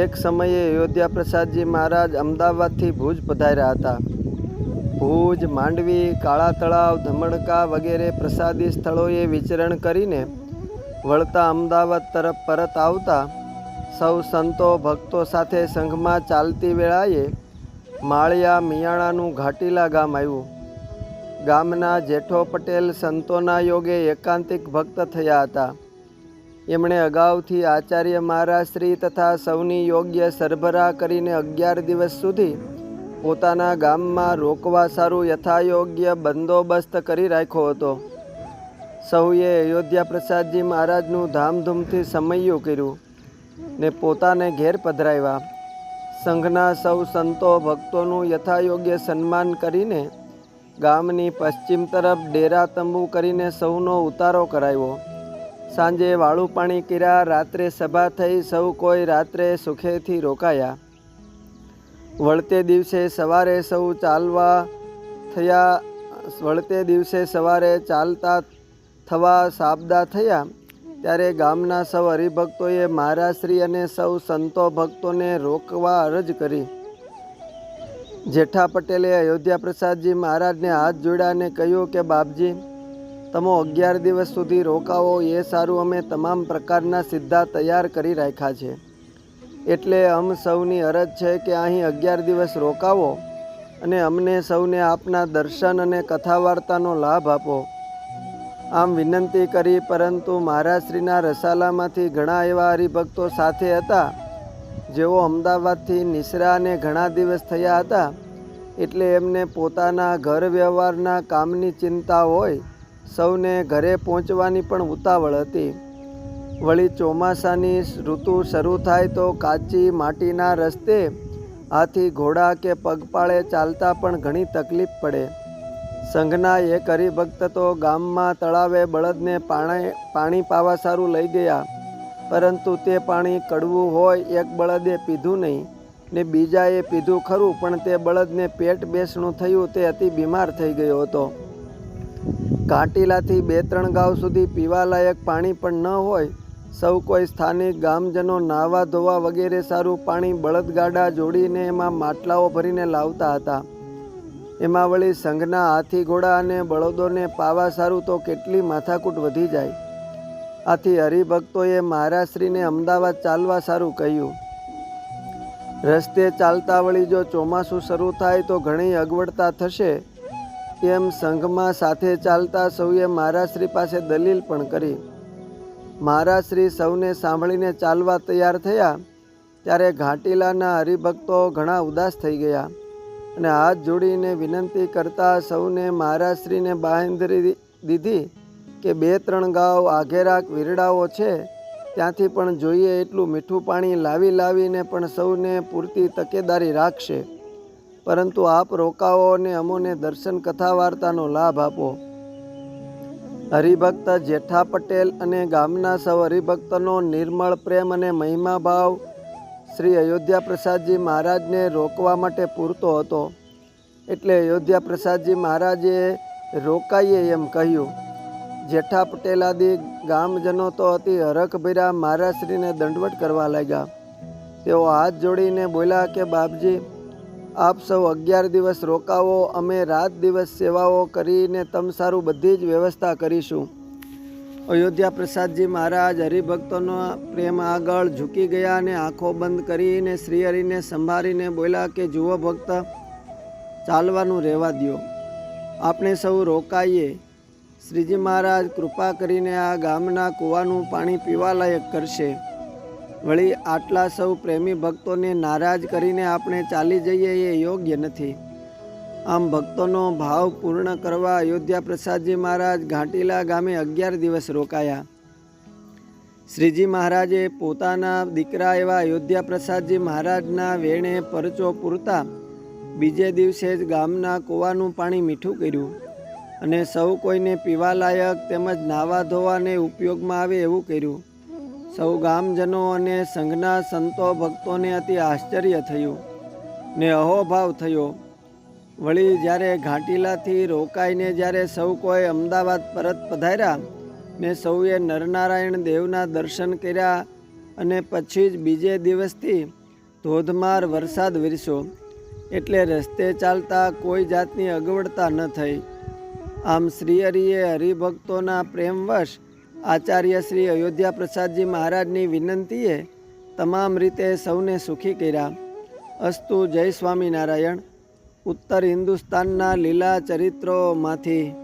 એક સમયે અયોધ્યા પ્રસાદજી મહારાજ અમદાવાદથી ભુજ પધાર્યા હતા. ભુજ, માંડવી, કાળા તળાવ, ધમણકા વગેરે પ્રસાદી સ્થળોએ વિચરણ કરીને વળતા અમદાવાદ તરફ પરત આવતા સૌ સંતો, ભક્તો સાથે સંઘમાં ચાલતી વેળાએ માળિયા મિયાણાનું ઘાટીલા ગામ આવ્યું. ગામના જેઠો પટેલ સંતોના યોગે એકાંતિક ભક્ત થયા હતા. એમણે અગાઉથી આચાર્ય મહારાજશ્રી તથા સૌની યોગ્ય સરભરા કરીને અગિયાર દિવસ સુધી પોતાના ગામમાં રોકવા સારું યથાયોગ્ય બંદોબસ્ત કરી રાખ્યો હતો. સૌએ અયોધ્યા પ્રસાદજી મહારાજનું ધામધૂમથી સમયું કર્યું ને પોતાને ઘેર પધરાવ્યા. સંઘના સૌ સંતો ભક્તોનું યથાયોગ્ય સન્માન કરીને ગામની પશ્ચિમ તરફ ડેરા તંબુ કરીને સૌનો ઉતારો કરાવ્યો. સાંજે વાળું પાણી કર્યા રાત્રે સભા થઈ સૌ કોઈ રાત્રે સુખેથી રોકાયા. વળતે દિવસે સવારે સૌ ચાલવા થયા, વળતે દિવસે સવારે ચાલતા થવા સાબદા થયા. ત્યારે ગામના સૌ હરિભક્તોએ મહારાશ્રી અને સૌ સંતો ભક્તોને રોકવા અરજ કરી. જેઠા પટેલે અયોધ્યા પ્રસાદજી મહારાજને હાથ જોડ્યા અને કહ્યું કે, બાપજી તમે અગિયાર દિવસ સુધી રોકાવો, એ સારું અમે તમામ પ્રકારના સિદ્ધા તૈયાર કરી રાખ્યા છે. એટલે અમ સૌની અરજ છે કે અહીં અગિયાર દિવસ રોકાવો અને અમને સૌને આપના દર્શન અને કથા વાર્તાનો લાભ આપો. આમ વિનંતી કરી, પરંતુ મહારાજશ્રીના રસાલામાંથી ઘણા એવા હરિભક્તો સાથે હતા, જેઓ અમદાવાદથી નિસરાને ઘણા દિવસ થયા હતા, એટલે એમને પોતાના ઘર વ્યવહારના કામની ચિંતા હોય સૌને ઘરે પહોંચવાની પણ ઉતાવળ હતી. વળી ચોમાસાની ઋતુ શરૂ થાય તો કાચી માટીના રસ્તે હાથી ઘોડા કે પગપાળે ચાલતા પણ ઘણી તકલીફ પડે. સંઘના એક હરિભક્ત તો ગામમાં તળાવે બળદને પાણી પાણી પાવા સારું લઈ ગયા. પરંતુ તે પાણી કડવું હોય એક બળદે પીધું નહીં ને બીજાએ પીધું ખરું, પણ તે બળદને પેટ બેસણું થયું તે અતિ બીમાર થઈ ગયો હતો. ઘાટીલાથી બે ત્રણ ગાંવ સુધી પીવાલાયક પાણી પણ ન હોય, સૌ કોઈ સ્થાનિક ગામજનો નાહવા ધોવા વગેરે સારું પાણી બળદગાડા જોડીને એમાં માટલાઓ ભરીને લાવતા હતા. એમાં વળી સંઘના હાથી ઘોડા અને બળદોને પાવા સારું તો કેટલી માથાકૂટ વધી જાય. આથી હરિભક્તોએ મહારાશ્રીને અમદાવાદ ચાલવા સારું કહ્યું. રસ્તે ચાલતા વળી જો ચોમાસું શરૂ થાય તો ઘણી અગવડતા થશે. તેમ સંઘમાં સાથે ચાલતા સૌએ મહારાજશ્રી પાસે દલીલ પણ કરી. મહારાજશ્રી સૌને સાંભળીને ચાલવા તૈયાર થયા, ત્યારે ઘાટીલાના હરિભક્તો ઘણા ઉદાસ થઈ ગયા અને હાથ જોડીને વિનંતી કરતા સૌને મહારાજશ્રીને બાંધરી દીધી કે બે ત્રણ ગાંવ આઘેરાક વીરડાઓ છે, ત્યાંથી પણ જોઈએ એટલું મીઠું પાણી લાવી લાવીને પણ સૌને પૂરતી તકેદારી રાખશે. પરંતુ આપ રોકાવો અને અમોને દર્શન કથા વાર્તાનો લાભ આપો. હરિભક્ત જેઠા પટેલ અને ગામના સૌ હરિભક્તનો નિર્મળ પ્રેમ અને મહિમા ભાવ શ્રી અયોધ્યા પ્રસાદજી મહારાજને રોકવા માટે પૂરતો હતો. એટલે અયોધ્યા પ્રસાદજી મહારાજે રોકાઈએ એમ કહ્યું. જેઠા પટેલ આદિ ગામજનો તો અતિ હરખભીરા મહારાજશ્રીને દંડવટ કરવા લાગ્યા. તેઓ હાથ જોડીને બોલ્યા કે બાપજી આપ સૌ અગિયાર દિવસ રોકાવો, અમે રાત દિવસ સેવાઓ કરીને તમ સારું બધી જ વ્યવસ્થા કરીશું. અયોધ્યા પ્રસાદજી મહારાજ હરિભક્તોનો પ્રેમ આગળ ઝૂકી ગયા અને આંખો બંધ કરીને શ્રીહરિને સંભાળીને બોલ્યા કે, જુઓ ભક્ત, ચાલવાનું રહેવા દ્યો. આપણે સૌ રોકાઈએ. શ્રીજી મહારાજ કૃપા કરીને આ ગામના કૂવાનું પાણી પીવાલાયક કરશે. વળી આટલા સૌ પ્રેમી ભક્તોને નારાજ કરીને આપણે ચાલી જઈએ એ યોગ્ય નથી. આમ ભક્તોનો ભાવ પૂર્ણ કરવા અયોધ્યા પ્રસાદજી મહારાજ ઘાંટીલા ગામે અગિયાર દિવસ રોકાયા. શ્રીજી મહારાજે પોતાના દીકરા એવા અયોધ્યા પ્રસાદજી મહારાજના વેણે પરચો પૂરતા બીજે દિવસે જ ગામના કૂવાનું પાણી મીઠું કર્યું અને સૌ કોઈને પીવાલાયક તેમજ નાવા ધોવાને ઉપયોગમાં આવે એવું કર્યું. સૌ ગામજનો અને સંઘના સંતો ભક્તોને અતિ આશ્ચર્ય થયું ને અહોભાવ થયો. વળી જ્યારે ઘાટીલાથી રોકાઈને જ્યારે સૌ કોઈ અમદાવાદ પરત પધાર્યા ને સૌએ નરનારાયણ દેવના દર્શન કર્યા અને પછી જ બીજે દિવસથી ધોધમાર વરસાદ વરસ્યો. એટલે રસ્તે ચાલતા કોઈ જાતની અગવડતા ન થઈ. આમ શ્રીહરિએ હરિભક્તોના પ્રેમવશ આચાર્ય શ્રી અયોધ્યા પ્રસાદજી મહારાજની વિનંતીએ તમામ રીતે સૌને સુખી કર્યા. અસ્તુ જય સ્વામિનારાયણ. ઉત્તર હિન્દુસ્તાનના લીલા ચરિત્રોમાંથી